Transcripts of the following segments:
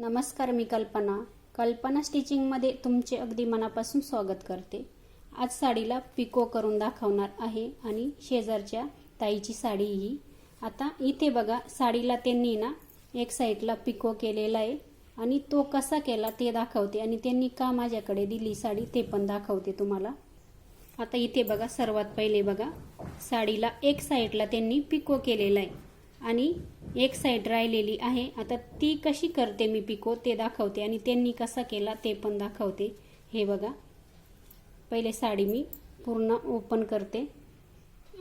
नमस्कार मी कल्पना. कल्पना स्टिचिंगमध्ये तुमचे अगदी मनापासून स्वागत करते. आज साडीला पिको करून दाखवणार आहे आणि शेजारच्या ताईची साडी ही. आता इथे बघा साडीला त्यांनी ना एक साईडला पिको केलेला आहे आणि तो कसा केला ते दाखवते आणि त्यांनी का माझ्याकडे दिली साडी ते पण दाखवते तुम्हाला. आता इथे बघा सर्वात पहिले बघा साडीला एक साईडला त्यांनी पिको केलेला आहे. आणि एक साईड राहिलेली आहे. आता ती कशी करते मी पिको ते दाखवते आणि त्यांनी कसा केला ते पण दाखवते. हे बघा. पहिले साडी मी पूर्ण ओपन करते.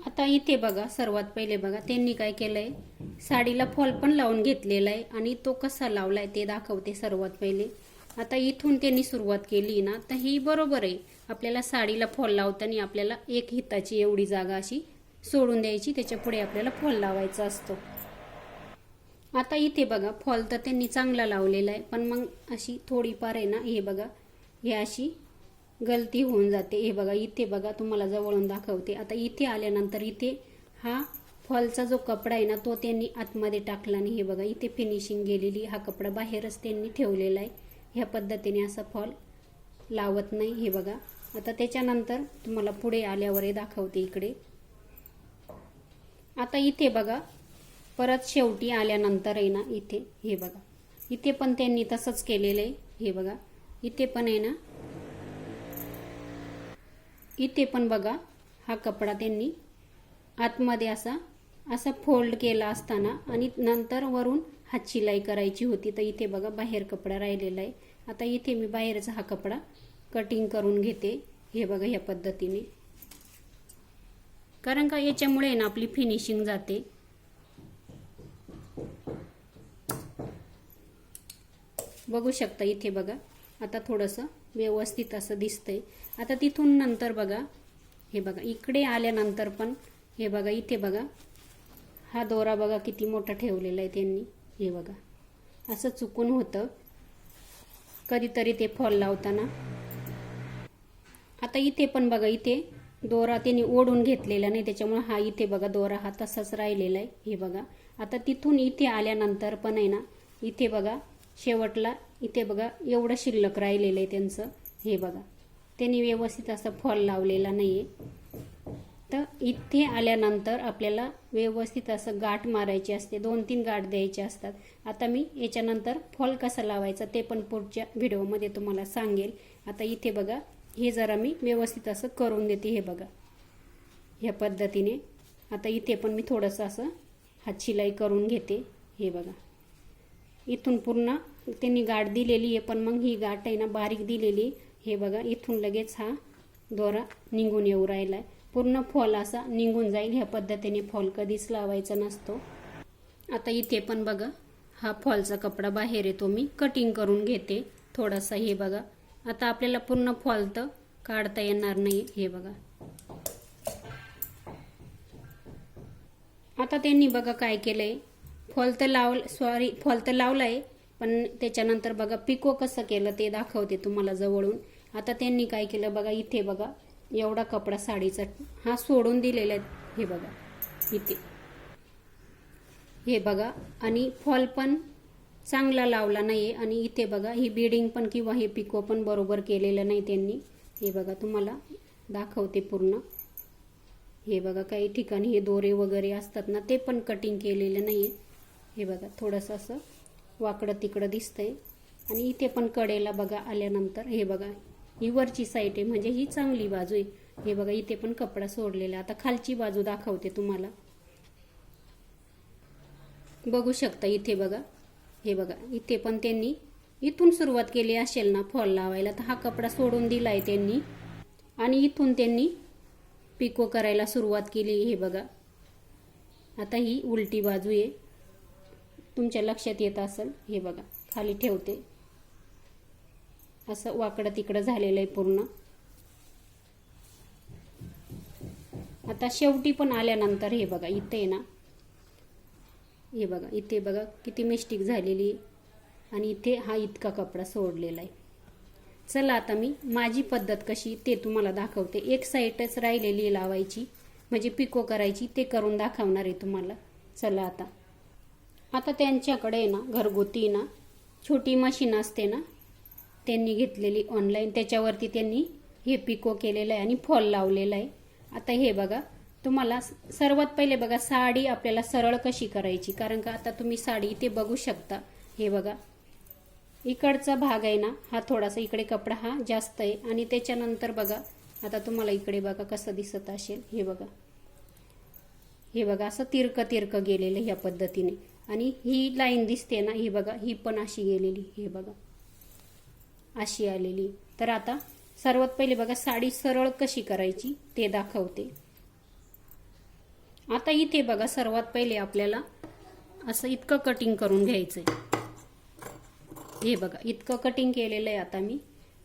आता इथे बघा सर्वात पहिले बघा त्यांनी काय केलंय? साडीला फॉल पण लावून घेतलेला आहे आणि तो कसा लावलाय ते दाखवते सर्वात पहिले. आता इथून त्यांनी सुरुवात केली ना तर ही बरोबर आहे. आपल्याला साडीला फॉल लावताना आपल्याला एक हिताची एवढी जागा अशी सोडून द्यायची त्याच्या पुढे आपल्याला फॉल लावायचा असतो. आता इथे बघा फॉल तर त्यांनी चांगला लावलेला आहे पण मग अशी थोडीफार आहे ना हे बघा हे अशी गलती होऊन जाते. हे बघा इथे बघा तुम्हाला जवळून दाखवते. आता इथे आल्यानंतर इथे हा फॉलचा जो कपडा आहे ना तो त्यांनी आतमध्ये टाकला आणि हे बघा इथे फिनिशिंग गेलेली हा कपडा बाहेरच त्यांनी ठेवलेला आहे. ह्या पद्धतीने असा फॉल लावत नाही हे बघा. आता त्याच्यानंतर तुम्हाला पुढे आल्यावर दाखवते इकडे. आता इथे बघा परत शेवटी आल्यानंतर आहे ना इथे हे बघा. इथे पण त्यांनी तसंच केलेलं आहे हे बघा. इथे पण आहे ना. इथे पण बघा हा कपडा त्यांनी आतमध्ये असा असा फोल्ड केला असताना आणि नंतर वरून हात शिलाई करायची होती. तर इथे बघा बाहेर कपडा राहिलेला आहे. आता इथे मी बाहेरचा हा कपडा कटिंग करून घेते हे बघा ह्या पद्धतीने. कारण का याच्यामुळे ना आपली फिनिशिंग जाते. बघू शकता इथे बघा. आता थोडंसं व्यवस्थित असं दिसतंय. आता तिथून नंतर बघा. हे बघा इकडे आल्यानंतर पण हे बघा इथे बघा. हा दोरा बघा किती मोठा ठेवलेला आहे त्यांनी. हे बघा. असं चुकून होतं. कधीतरी ते फॉल लावताना. आता इथे पण बघा इथे दोरा त्यांनी ओढून घेतलेला नाही. त्याच्यामुळे हा इथे बघा दोरा हा तसाच राहिलेला आहे. हे बघा. आता तिथून इथे आल्यानंतर पण आहे ना इथे बघा. शेवटला इथे बघा एवढं शिल्लक राहिलेलं आहे त्यांचं. हे बघा. त्यांनी व्यवस्थित असं फॉल लावलेला नाही आहे तर इथे आल्यानंतर आपल्याला व्यवस्थित असं गाठ मारायची असते. दोन तीन गाठ द्यायचे असतात. आता मी याच्यानंतर फॉल कसा लावायचा ते पण पुढच्या व्हिडिओमध्ये तुम्हाला सांगेल. आता इथे बघा हे जरा मी व्यवस्थित असं करून देते हे बघा. ह्या पद्धतीने. आता इथे पण मी थोडंसं असं हात शिलाई करून घेते. हे बघा. इथून पूर्ण त्यांनी गाठ दिलेली आहे पण मग ही गाठ आहे ना बारीक दिलेली हे बघा इथून लगेच हा दोरा निघून येऊ राहिला आहे पूर्ण फॉल असा निघून जाईल ह्या पद्धतीने फॉल कधीच लावायचा नसतो. आता इथे पण बघा हा फॉलचा कपडा बाहेर येतो. मी कटिंग करून घेते थोडासा हे बघा. आता आपल्याला पूर्ण फॉल तर काढता येणार नाही हे बघा. आता त्यांनी बघा काय केलंय. फॉल तर लाव सॉरी फॉल तर लावलाय पण त्याच्यानंतर बघा पिको कसं केलं ते दाखवते तुम्हाला जवळून. आता त्यांनी काय केलं बघा इथे बघा एवढा कपडा साडीचा हा सोडून दिलेला आहे. हे बघा इथे. हे बघा आणि फॉल पण चांगला लावला नाही आणि इथे बघा ही बिडिंग पण किंवा हे पिको पण बरोबर केलेलं नाही त्यांनी. हे बघा तुम्हाला दाखवते पूर्ण. हे बघा काही ठिकाणी हे दोरे वगैरे असतात ना ते पण कटिंग केलेलं नाही आहे हे बघा थोडंसं असं वाकडं तिकडं दिसतंय. आणि इथे पण कडेला बघा आल्यानंतर हे बघा ही वरची साईड आहे म्हणजे ही चांगली बाजू आहे. हे बघा इथे पण कपडा सोडलेला आता खालची बाजू दाखवते तुम्हाला. बघू शकता इथे बघा हे बघा इथे पण त्यांनी इथून सुरुवात केली असेल ना फॉल लावायला तर हा कपडा सोडून दिला आहे त्यांनी. आणि इथून त्यांनी पिको करायला सुरुवात केली हे बघा. आता ही उलटी बाजू आहे. तुमच्या लक्षात येत असेल हे बघा खाली ठेवते. असं वाकडं तिकडं झालेलं आहे पूर्ण. आता शेवटी पण आल्यानंतर हे बघा इथे ना. हे बघा इथे बघा किती मिस्टेक झालेली आणि इथे हा इतका कपडा सोडलेला आहे. चला आता मी माझी पद्धत कशी ते तुम्हाला दाखवते. एक साईडच राहिलेली लावायची म्हणजे पिको करायची ते करून दाखवणार आहे तुम्हाला. चला आता. आता त्यांच्याकडे ना घरगुती ना छोटी मशीन असते ना त्यांनी घेतलेली ऑनलाईन त्याच्यावरती त्यांनी हे पिको केलेलं आहे आणि फॉल लावलेलं आहे. आता हे बघा तुम्हाला सर्वात पहिले बघा साडी आपल्याला सरळ कशी करायची? कारण का आता तुम्ही साडी इथे बघू शकता. हे बघा इकडचा भाग आहे ना हा थोडासा इकडे कपडा हा जास्त आहे. आणि त्याच्यानंतर बघा आता तुम्हाला इकडे बघा कसं दिसत असेल. हे बघा हे बघा असं तिरकं तिरकं गेलेलं ह्या पद्धतीने. आणि ही लाईन दिसते ना ही बघा ही पण अशी गेलेली हे बघा. अशी आलेली. तर आता सर्वात पहिले बघा साडी सरळ कशी करायची ते दाखवते. आता इथे बघा सर्वात पहिले आपल्याला असं इतकं कटिंग करून घ्यायचंय. हे बघा इतकं कटिंग केलेलं आहे आता मी.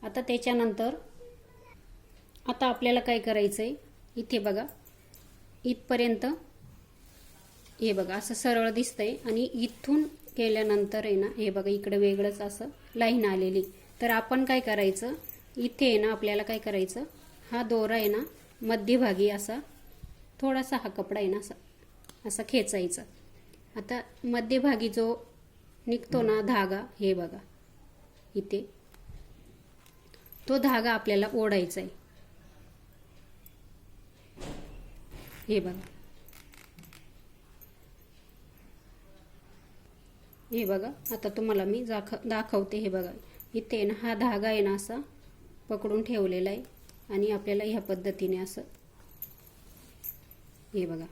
आता त्याच्यानंतर आता आपल्याला काय करायचंय? इथे बघा इथपर्यंत हे बघा असं सरळ दिसतंय. आणि इथून केल्यानंतर आहे ना हे बघा इकडे वेगळंच असं लाईन आलेली. तर आपण काय करायचं? इथे आहे ना आपल्याला काय करायचं? हा दोरा आहे ना मध्यभागी असा थोडासा हा कपडा आहे ना असा असा खेचायचा. आता मध्यभागी जो निघतो ना धागा हे बघा इथे तो धागा आपल्याला ओढायचा आहे हे बघा. हे बघा आता तुम्हाला मी दाख दाखवते हे बघा. इथे आहे ना हा धागा आहे ना असा पकडून ठेवलेला आहे. आणि आपल्याला ह्या पद्धतीने असं हे बघा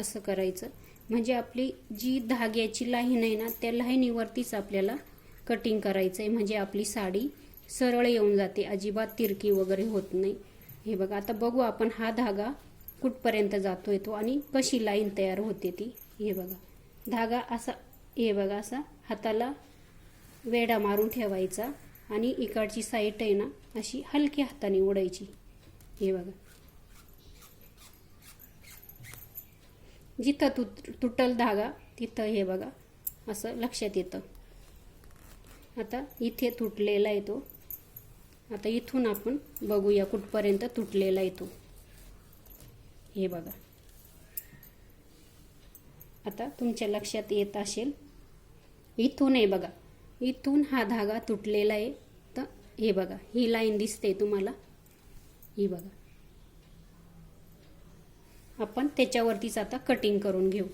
असं करायचं. म्हणजे आपली जी धाग्याची लाईन आहे ना त्या लाईनीवरतीच आपल्याला कटिंग करायचं आहे म्हणजे आपली साडी सरळ येऊन जाते. अजिबात तिरकी वगैरे होत नाही. हे बघा आता बघू आपण हा धागा कुठपर्यंत जातोय तो आणि कशी लाईन तयार होते ती. हे बघा धागा असा हे बघा असा हाताला वेडा मारून ठेवायचा आणि इकडची साईट आहे ना अशी हलक्या हाताने ओढायची. हे बघा. जिथं तुट तुटल धागा तिथं हे बघा असं लक्षात येतं. आता इथे तुटलेला आहे तो. आता इथून आपण बघूया कुठपर्यंत तुटलेला आहे तो. हे बघा. आता तुमच्या लक्षात येत असेल इथून आहे बघा. इथून हा धागा तुटलेला आहे. तर हे बघा ही लाईन दिसते तुम्हाला. ही बघा. आपण त्याच्यावरतीच आता कटिंग करून घेऊ.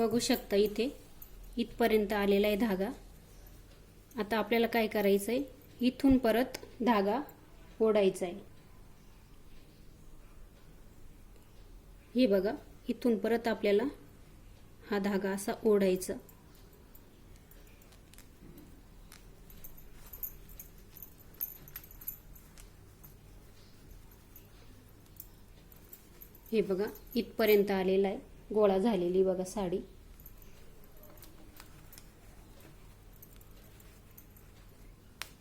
बघू शकता इथे. इथपर्यंत आलेला आहे धागा. आता आपल्याला काय करायचं आहे इथून परत धागा ओढायचा आहे हे बघा इथून परत आपल्याला हा धागा असा ओढायचा. हे बघा इथपर्यंत आलेला आहे. गोळा झालेली बघा साडी.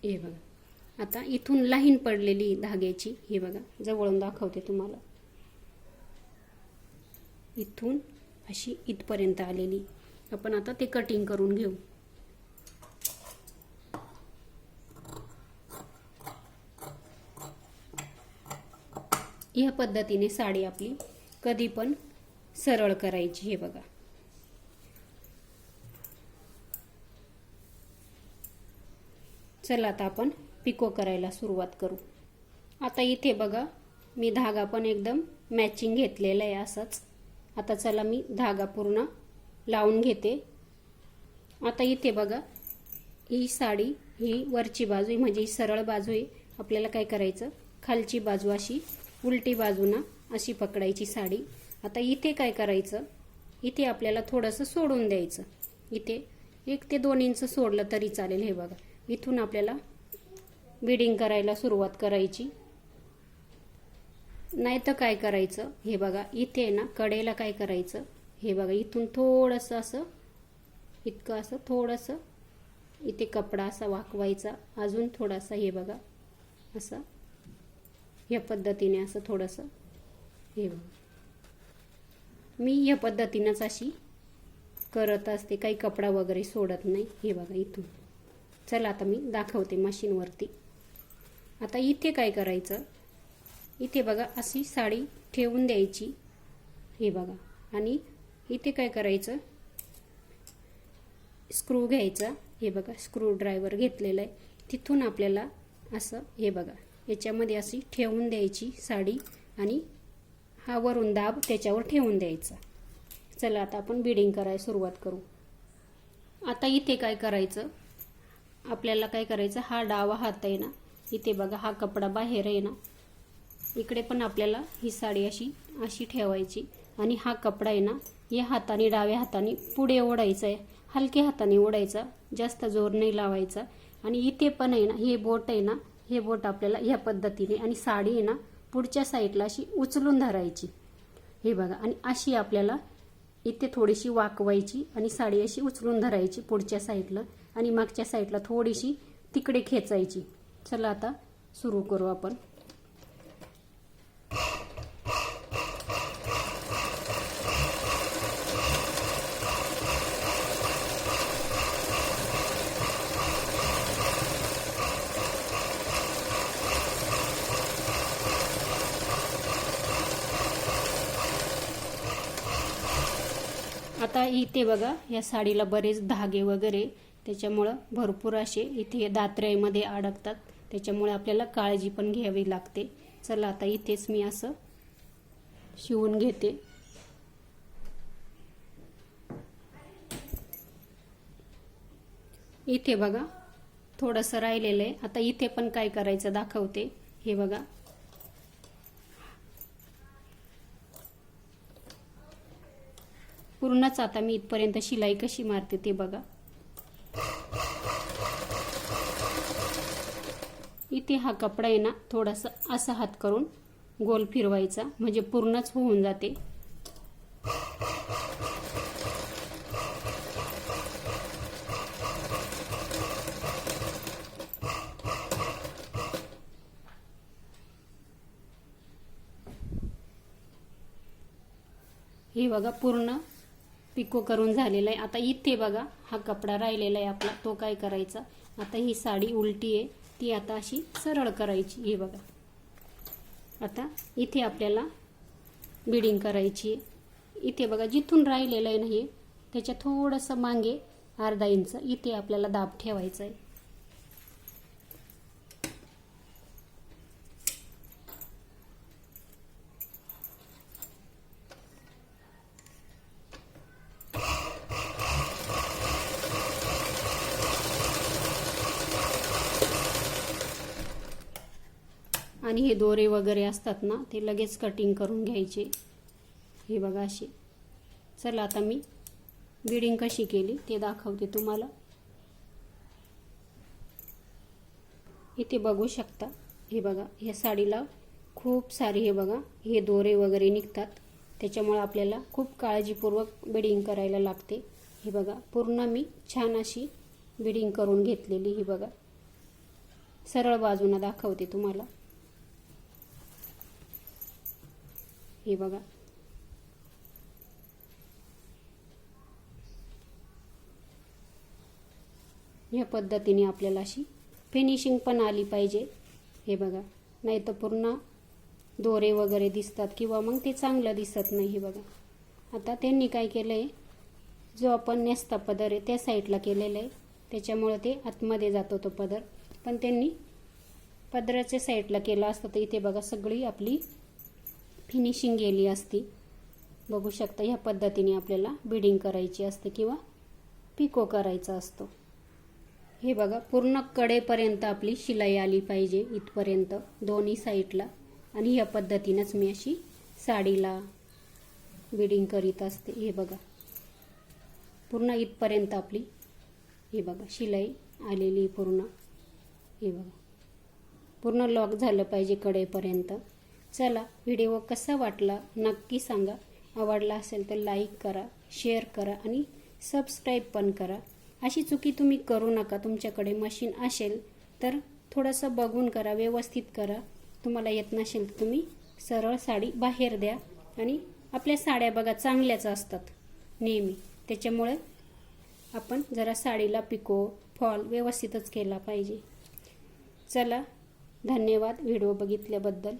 हे बघा. आता इथून लाईन पडलेली धाग्याची हे बघा जवळून दाखवते तुम्हाला. इथून अशी इथपर्यंत आलेली. आपण आता ते कटिंग करून घेऊ. या पद्धतीने साडी आपली कधी पण सरळ करायची हे बघा. चला आता आपण पिको करायला सुरुवात करू. आता इथे बघा मी धागा पण एकदम मॅचिंग घेतलेला आहे असंच. आता चला मी धागा पूर्ण लावून घेते. आता इथे बघा ही साडी ही वरची बाजू आहे म्हणजे ही सरळ बाजू आहे आपल्याला काय करायचं? खालची बाजू अशी उलटी बाजूना अशी पकडायची साडी. आता इथे काय करायचं? इथे आपल्याला थोडंसं सोडून द्यायचं. इथे एक ते दोन इंच सोडलं तरी चालेल हे बघा. इथून आपल्याला बिडिंग करायला सुरुवात करायची. नाही तर काय करायचं? हे बघा इथे ना कडेला काय करायचं? हे बघा इथून थोडंसं असं इतकं असं थोडंसं. इथे कपडा असा वाकवायचा. अजून थोडासा हे बघा असं. या पद्धतीने असं थोडंसं. हे बघा. मी या पद्धतीनंच अशी करत असते. काही कपडा वगैरे सोडत नाही. हे बघा इथून. चला आता मी दाखवते मशीनवरती आता इथे काय करायचं? इथे बघा अशी साडी ठेवून द्यायची. हे बघा. आणि इथे काय करायचं? स्क्रू घ्यायचा. हे बघा स्क्रू ड्रायव्हर घेतलेला आहे. तिथून आपल्याला असं हे बघा याच्यामध्ये अशी ठेवून द्यायची साडी आणि हा वरून दाब त्याच्यावर ठेवून द्यायचा. चला आता आपण बिडिंग करायला सुरुवात करू. आता इथे काय करायचं? आपल्याला काय करायचं? हा डावा हात आहे ना इथे बघा हा कपडा बाहेर आहे ना इकडे पण आपल्याला ही साडी अशी अशी ठेवायची. आणि हा कपडा आहे ना या हाताने डाव्या हाताने पुढे ओढायचा आहे. हलक्या हाताने ओढायचा जास्त जोर नाही लावायचा. आणि इथे पण आहे ना हे बोट आहे ना हे बोट आपल्याला ह्या पद्धतीने आणि साडी आहे ना पुढच्या साईडला अशी उचलून धरायची. हे बघा आणि अशी आपल्याला इथे थोडीशी वाकवायची आणि साडी अशी उचलून धरायची पुढच्या साईडला आणि मागच्या साईडला थोडीशी तिकडे खेचायची. चला आता सुरू करू आपण. आता इथे बघा या साडीला बरेच धागे वगैरे त्याच्यामुळं भरपूर असे इथे दात्र्यामध्ये अडकतात. त्याच्यामुळे आपल्याला काळजी पण घ्यावी लागते. चला आता इथेच मी असं शिवून घेते. इथे बघा थोडंसं राहिलेलं आहे. आता इथे पण काय करायचं दाखवते. हे बघा पूर्णच आता मी इथपर्यंत शिलाई कशी मारते ते बघा. इथे हा कपडा आहे ना थोडासा असा हात करून गोल फिरवायचा म्हणजे पूर्णच होऊन जाते. हे बघा पूर्ण पिको करून झालेला आहे. आता इथे बघा हा कपडा राहिलेला आहे आपला. तो काय करायचा? आता ही साडी उलटी आहे. ती आता अशी सरळ करायची. हे बघा. आता इथे आपल्याला बिडिंग करायची आहे. इथे बघा जिथून राहिलेलं आहे ना हे त्याच्या थोडंसं मागे अर्धा इंच इथे आपल्याला दाब ठेवायचा आहे आणि हे दोरे वगैरे असतात ना ते लगेच कटिंग करून घ्यायचे. हे बघा असे चला आता मी बिडिंग कशी केली ते दाखवते तुम्हाला. इथे बघू शकता. हे बघा ह्या साडीला खूप सारे हे बघा हे दोरे वगैरे निघतात. त्याच्यामुळे आपल्याला खूप काळजीपूर्वक बिडिंग करायला लागते. हे बघा पूर्ण मी छान अशी बिडिंग करून घेतलेली ही बघा. सरळ बाजूनं दाखवते तुम्हाला. हे बघा. या पद्धतीने आपल्याला अशी फिनिशिंग पण आली पाहिजे. हे बघा. नाही तर पूर्ण दोरे वगैरे दिसतात किंवा मग ते चांगलं दिसत नाही हे बघा. आता त्यांनी काय केलं आहे जो आपण नेसता पदर आहे त्या साईडला केलेलं आहे. त्याच्यामुळं ते आतमध्ये जातो तो पदर. पण त्यांनी पदराच्या साईडला केला असतं. तर इथे बघा सगळी आपली फिनिशिंग गेली असती. बघू शकता ह्या पद्धतीने आपल्याला बिडिंग करायची असते किंवा पिको करायचा असतो. हे बघा पूर्ण कडेपर्यंत आपली शिलाई आली पाहिजे इथपर्यंत दोन्ही साईडला. आणि ह्या पद्धतीनंच मी अशी साडीला बिडिंग करीत असते. हे बघा. पूर्ण इथपर्यंत आपली हे बघा शिलाई आलेली पूर्ण. हे बघा. पूर्ण लॉक झालं पाहिजे कडेपर्यंत. चला व्हिडिओ कसा वाटला नक्की सांगा. आवडला असेल तर लाईक करा शेअर करा आणि सबस्क्राईब पण करा. अशी चुकी तुम्ही करू नका तुमच्याकडे मशीन असेल तर थोडंसं बघून करा व्यवस्थित करा. तुम्हाला येत नसेल तर तुम्ही सरळ साडी बाहेर द्या आणि आपल्या साड्या बघा चांगल्याच असतात नेहमी. त्याच्यामुळे आपण जरा साडीला पिको फॉल व्यवस्थितच केला पाहिजे. चला धन्यवाद व्हिडिओ बघितल्याबद्दल.